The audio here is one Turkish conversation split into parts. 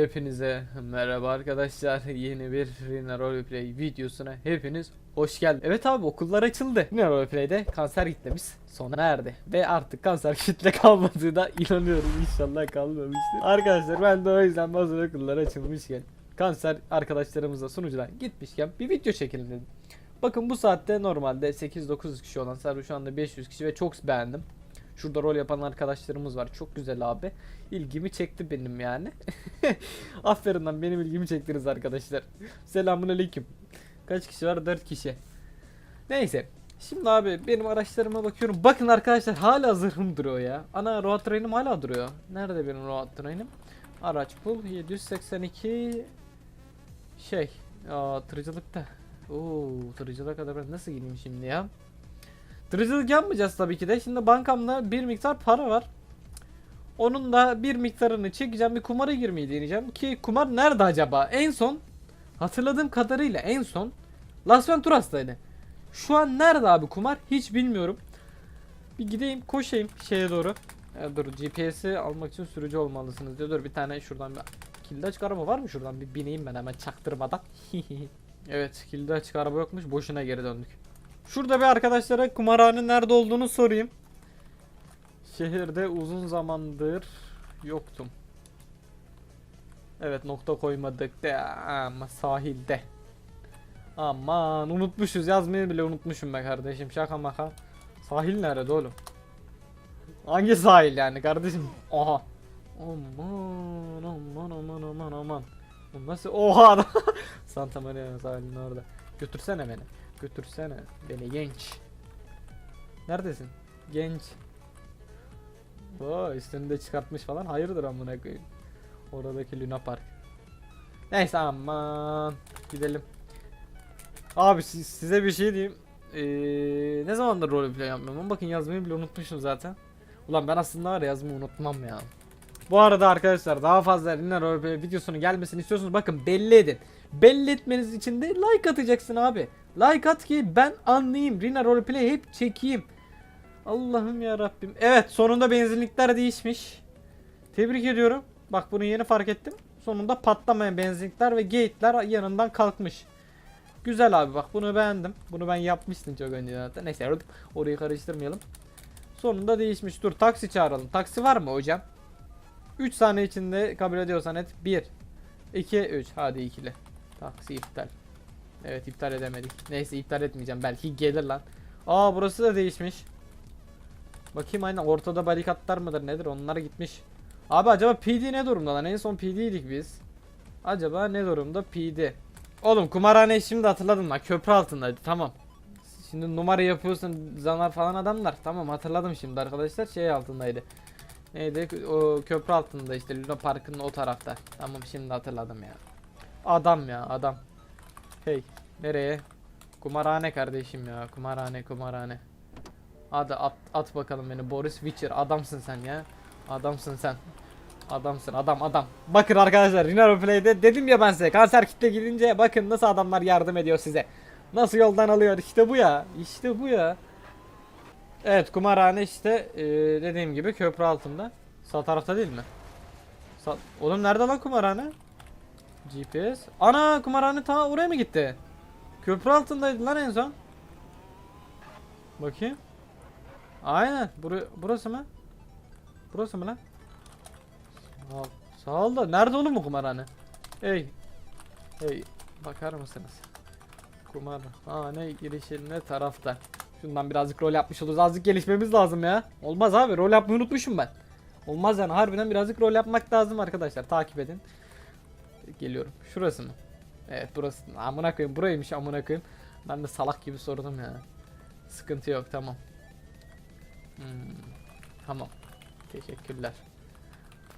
hepinize merhaba arkadaşlar. Yeni bir Rina Roleplay videosuna hepiniz hoş geldiniz. Evet abi okullar açıldı. Rina Roleplay'de kanser kitlemiz sona erdi. Ve artık kanser kitle kalmadığına inanıyorum. İnşallah kalmamıştır. Arkadaşlar ben de o yüzden bazı okullar açılmışken kanser arkadaşlarımızla sunucudan gitmişken bir video çekelim dedim. Bakın bu saatte normalde 8-9 kişi olan server şu anda 500 kişi ve çok beğendim. Şurada rol yapan arkadaşlarımız var. Çok güzel abi. İlgimi çekti benim yani. Aferin lan benim ilgimi çektiniz arkadaşlar. Selamun aleyküm. Kaç kişi var? 4 kişi. Neyse. Şimdi abi benim araçlarıma bakıyorum. Bakın arkadaşlar hala zırhım duruyor ya. Ana road train'im hala duruyor. Nerede benim road train'im? Araç pul 782 şey. Aa, tırcılıkta. Oo, tırcılığa kadar nasıl gideyim şimdi ya? Tırcılık yapmayacağız tabii ki de. Şimdi bankamda bir miktar para var. Onun da bir miktarını çekeceğim. Bir kumara girmeyi deneyeceğim. Ki kumar nerede acaba? En son hatırladığım kadarıyla en son Las Venturas'taydı. Şu an nerede abi kumar? Hiç bilmiyorum. Bir gideyim koşayım şeye doğru. Ya dur GPS'i almak için sürücü olmalısınız diyor. Dur bir tane şuradan bir kilidi açık araba var mı şuradan? Bir bineyim ben hemen çaktırmadan. evet kilidi açık araba yokmuş. Boşuna geri döndük. Şurada bir arkadaşlara kumarhane nerede olduğunu sorayım. Şehirde uzun zamandır yoktum. Evet nokta koymadık de ama sahilde. Aman unutmuşuz yazmayı bile unutmuşum be kardeşim şaka maka. Sahil nerede oğlum? Hangi sahil yani kardeşim? Oha. Aman aman aman aman aman. Bu nasıl? Oha. Santa Maria sahilinin orada. Götürsene beni. Götürsene beni genç. Neredesin? Genç. Oo üstünü de çıkartmış falan. Hayırdır amına koyayım. Oradaki Luna Park. Neyse aman gidelim. Abi siz- size bir şey diyeyim. Ee, ne zamandır roleplay yapmıyorum bakın yazmayı bile unutmuşum zaten. Ulan ben aslında var ya yazmayı unutmam ya. Bu arada arkadaşlar daha fazla Rina Roleplay videosunun gelmesini istiyorsanız bakın belli edin. Belli etmeniz için de like atacaksın abi. Like at ki ben anlayayım. Rina Roleplay hep çekeyim. Allah'ım ya Rabbim. Evet sonunda benzinlikler değişmiş. Tebrik ediyorum. Bak bunu yeni fark ettim. Sonunda patlamayan benzinlikler ve gate'ler yanından kalkmış. Güzel abi bak bunu beğendim. Bunu ben yapmıştım çok önce zaten. Neyse orayı karıştırmayalım. Sonunda değişmiş. Dur taksi çağıralım. Taksi var mı hocam? 3 saniye içinde kabul ediyorsan et. 1 2 3 hadi ikili. Taksi iptal. Evet iptal edemedik. Neyse iptal etmeyeceğim. Belki gelir lan. Aa burası da değişmiş. Bakayım aynen ortada barikatlar mıdır nedir onlar gitmiş. Abi acaba PD ne durumda lan? En son PD'ydik biz. Acaba ne durumda PD? Oğlum kumarhane şimdi hatırladım lan. Köprü altındaydı tamam. Şimdi numara yapıyorsun zanar falan adamlar. Tamam hatırladım şimdi arkadaşlar şey altındaydı. Neydi o köprü altında işte Luna Park'ın o tarafta. Tamam şimdi hatırladım ya. Adam ya adam. Hey nereye? Kumarhane kardeşim ya kumarhane kumarhane. Hadi at, at bakalım beni Boris Witcher adamsın sen ya. Adamsın sen. Adamsın adam adam. Bakın arkadaşlar Rina Play'de dedim ya ben size kanser kitle gidince bakın nasıl adamlar yardım ediyor size. Nasıl yoldan alıyor işte bu ya. İşte bu ya. Evet kumarhane işte eee, dediğim gibi köprü altında. Sağ tarafta değil mi? Sağ... Oğlum nerede lan kumarhane? GPS. Ana kumarhane ta oraya mı gitti? Köprü altındaydı lan en son. Bakayım. Aynen. Bur burası mı? Burası mı lan? Sağ, sağ ol da. Nerede oğlum bu kumarhane? Hey. Hey. Bakar mısınız? Kumar. Ha ne girişi ne tarafta. Şundan birazcık rol yapmış oluruz. Azıcık gelişmemiz lazım ya. Olmaz abi. Rol yapmayı unutmuşum ben. Olmaz yani. Harbiden birazcık rol yapmak lazım arkadaşlar. Takip edin. Geliyorum. Şurası mı? Evet burası. Amına koyayım. Buraymış amına koyayım. Ben de salak gibi sordum ya. Sıkıntı yok tamam. Hmm, tamam. Teşekkürler.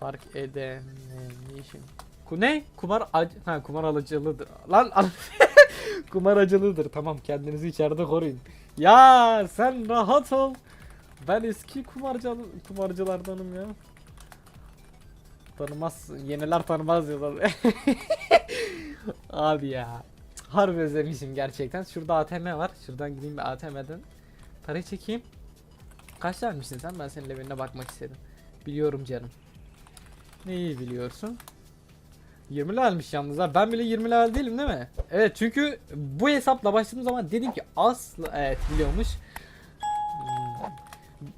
Fark edememişim. Ku ne? Kumar ha kumar alıcılığıdır. Lan al- kumar acılıdır. Tamam kendinizi içeride koruyun. Ya sen rahat ol. Ben eski kumarcı kumarcılardanım ya. Tanımaz, yeniler tanımaz diyorlar. Abi ya. Harbi özlemişim gerçekten. Şurada ATM var. Şuradan gideyim bir ATM'den. Parayı çekeyim. Kaç vermişsin sen? Ben senin evine bakmak istedim. Biliyorum canım. Neyi biliyorsun? 20 levelmiş yalnız ha. Ben bile 20 level değilim değil mi? Evet çünkü bu hesapla başladığım zaman dedim ki asla evet biliyormuş. Hmm.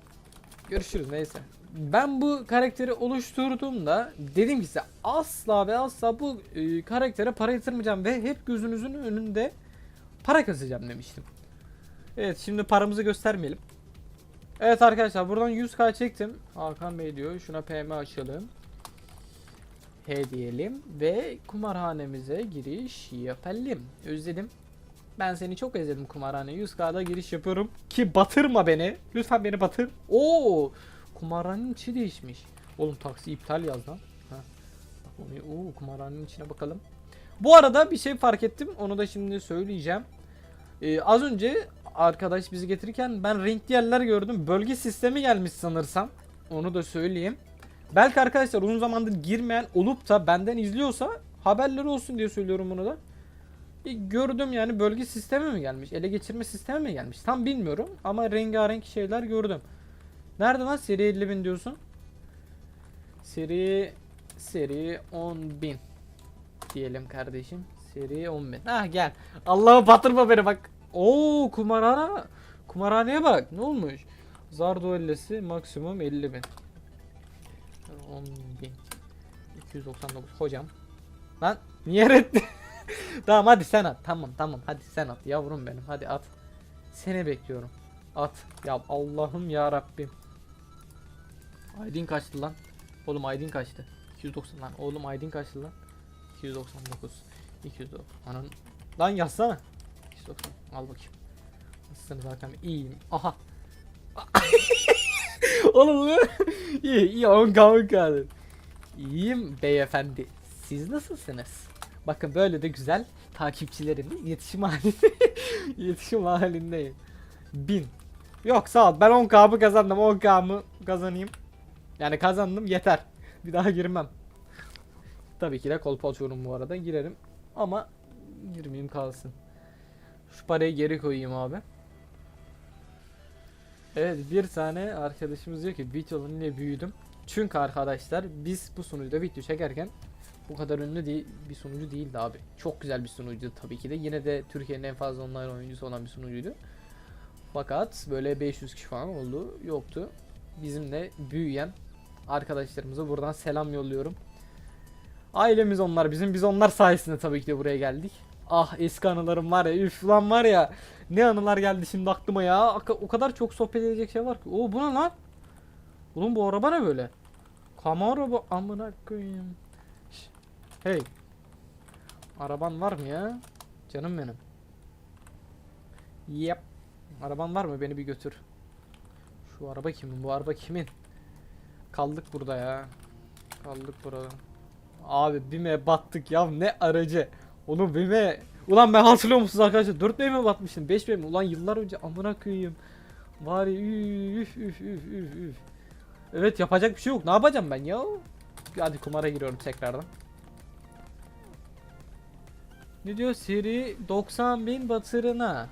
Görüşürüz neyse. Ben bu karakteri oluşturduğumda dedim ki size asla ve asla bu e, karaktere para yatırmayacağım ve hep gözünüzün önünde para kasacağım demiştim. Evet şimdi paramızı göstermeyelim. Evet arkadaşlar buradan 100k çektim. Hakan Bey diyor şuna PM açalım. He diyelim ve kumarhanemize giriş yapalım. Özledim. Ben seni çok özledim kumarhane. 100k'da giriş yapıyorum. Ki batırma beni. Lütfen beni batır. Oo! Kumarhanenin içi değişmiş. Oğlum taksi iptal yaz lan. Ha. Oo, kumarhanenin içine bakalım. Bu arada bir şey fark ettim. Onu da şimdi söyleyeceğim. Ee, az önce arkadaş bizi getirirken ben renkli yerler gördüm. Bölge sistemi gelmiş sanırsam. Onu da söyleyeyim. Belki arkadaşlar uzun zamandır girmeyen olup da benden izliyorsa haberleri olsun diye söylüyorum bunu da. Bir gördüm yani bölge sistemi mi gelmiş? Ele geçirme sistemi mi gelmiş? Tam bilmiyorum ama rengarenk şeyler gördüm. Nerede lan seri 50 bin diyorsun? Seri seri 10 bin diyelim kardeşim. Seri 10 bin. Ah gel. Allah'ı batırma beni bak. Oo kumarhane. Kumarhaneye bak. Ne olmuş? Zar duellesi maksimum 50 bin. 10 bin. 299 hocam. Lan niye reddi? tamam hadi sen at. Tamam tamam hadi sen at yavrum benim. Hadi at. Seni bekliyorum. At. Ya Allah'ım ya Rabbim. Aydın kaçtı lan? Oğlum Aydın kaçtı? 290 lan. Oğlum Aydın kaçtı lan? 299. 290. Anan. Lan yazsana. 290. Al bakayım. Nasılsınız Hakan Bey? İyiyim. Aha. Oğlum bu- iyi iyi 10 kavun kaldı. İyiyim beyefendi. Siz nasılsınız? Bakın böyle de güzel takipçilerimle iletişim halinde iletişim halindeyim. 1000. Yok sağ ol. Ben 10 kavı kazandım. 10 kavımı kazanayım. Yani kazandım yeter. Bir daha girmem. Tabii ki de kolpa açıyorum bu arada. Girerim. Ama girmeyeyim kalsın. Şu parayı geri koyayım abi. Evet bir tane arkadaşımız diyor ki videonun yine büyüdüm. Çünkü arkadaşlar biz bu sunucuda video çekerken bu kadar ünlü değil, bir sunucu değildi abi. Çok güzel bir sunucuydu tabii ki de. Yine de Türkiye'nin en fazla online oyuncusu olan bir sunucuydu. Fakat böyle 500 kişi falan oldu yoktu. Bizim de büyüyen arkadaşlarımıza buradan selam yolluyorum. Ailemiz onlar bizim biz onlar sayesinde tabii ki de buraya geldik. Ah eski anılarım var ya üf lan var ya ne anılar geldi şimdi aklıma ya o kadar çok sohbet edecek şey var ki. Oo bu ne lan? Oğlum bu araba ne böyle? Camaro bu amına koyayım. Hey. Araban var mı ya? Canım benim. Yep. Araban var mı? Beni bir götür. Şu araba kimin? Bu araba kimin? Kaldık burada ya. Kaldık burada. Abi bime battık ya ne aracı. Onu bime. Ulan ben hatırlıyor musunuz arkadaşlar? 4 bime batmıştım? 5 bime? Ulan yıllar önce amına koyayım. Var üf üf üf üf üf. Evet yapacak bir şey yok. Ne yapacağım ben ya? Hadi kumara giriyorum tekrardan. Ne diyor? Seri 90 bin batırına.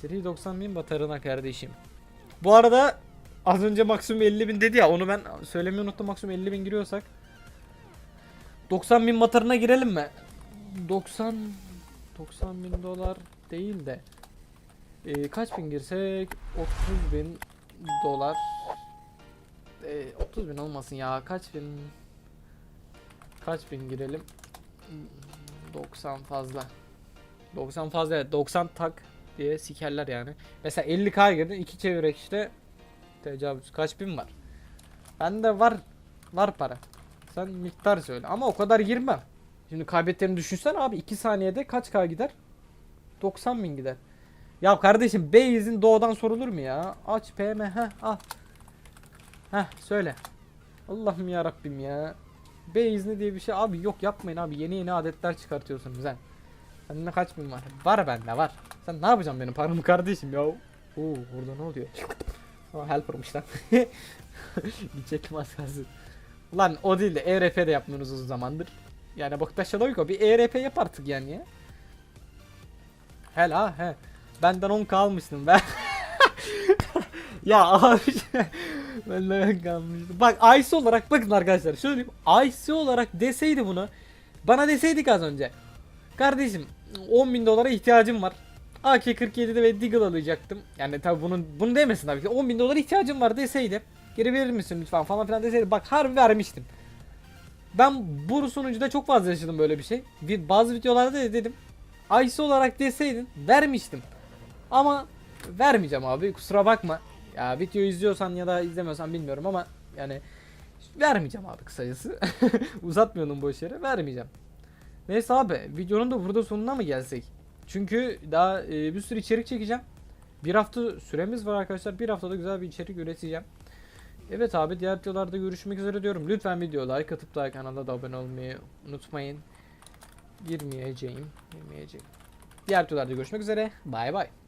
Seri 90 bin batırına kardeşim. Bu arada az önce maksimum 50 bin dedi ya onu ben söylemeyi unuttum maksimum 50 bin giriyorsak. 90 bin batırına girelim mi? 90 90 bin dolar değil de e, kaç bin girsek? 30 bin dolar. E, 30 bin olmasın ya kaç bin kaç bin girelim? 90 fazla. 90 fazla evet 90 tak diye sikerler yani. Mesela 50k girdin iki çevirek işte tecavüz kaç bin var bende var var para sen miktar söyle ama o kadar girmem şimdi kaybettiğini düşünsen abi 2 saniyede kaç k gider 90 bin gider ya kardeşim Beyaz'in doğudan sorulur mu ya aç PM heh al Heh söyle. Allah'ım ya Rabbim ya. B izni diye bir şey abi yok yapmayın abi yeni yeni adetler çıkartıyorsunuz sen. Sende kaç bin var? Var bende var. Sen ne yapacaksın benim paramı kardeşim ya? Oo orada ne oluyor? Aa, helper'mış lan. Gidecektim az kalsın. Ulan o değil de ERP de yapmıyorsunuz uzun zamandır. Yani bak Taşadoyko bir ERP yap artık yani ya. Hel ha he. Benden 10 kalmıştım ben. ya abi Benden 10 kalmıştım. Bak IC olarak bakın arkadaşlar söyleyeyim. IC olarak deseydi bunu Bana deseydik az önce. Kardeşim 10 bin dolara ihtiyacım var. AK-47'de ve Deagle alacaktım. Yani tabi bunun bunu demesin tabii ki. 10 bin dolara ihtiyacım var deseydi. Geri verir misin lütfen falan filan deseydi. Bak harbi vermiştim. Ben bu sunucuda çok fazla yaşadım böyle bir şey. Bir, bazı videolarda da dedim. IC olarak deseydin vermiştim. Ama vermeyeceğim abi kusura bakma. Ya videoyu izliyorsan ya da izlemiyorsan bilmiyorum ama yani vermeyeceğim abi kısacası. Uzatmıyordum boş yere vermeyeceğim. Neyse abi videonun da burada sonuna mı gelsek? Çünkü daha e, bir sürü içerik çekeceğim. Bir hafta süremiz var arkadaşlar. Bir haftada güzel bir içerik üreteceğim. Evet abi diğer videolarda görüşmek üzere diyorum. Lütfen video like atıp da kanala da abone olmayı unutmayın. Girmeyeceğim. Girmeyeceğim. Diğer videolarda görüşmek üzere. Bay bay.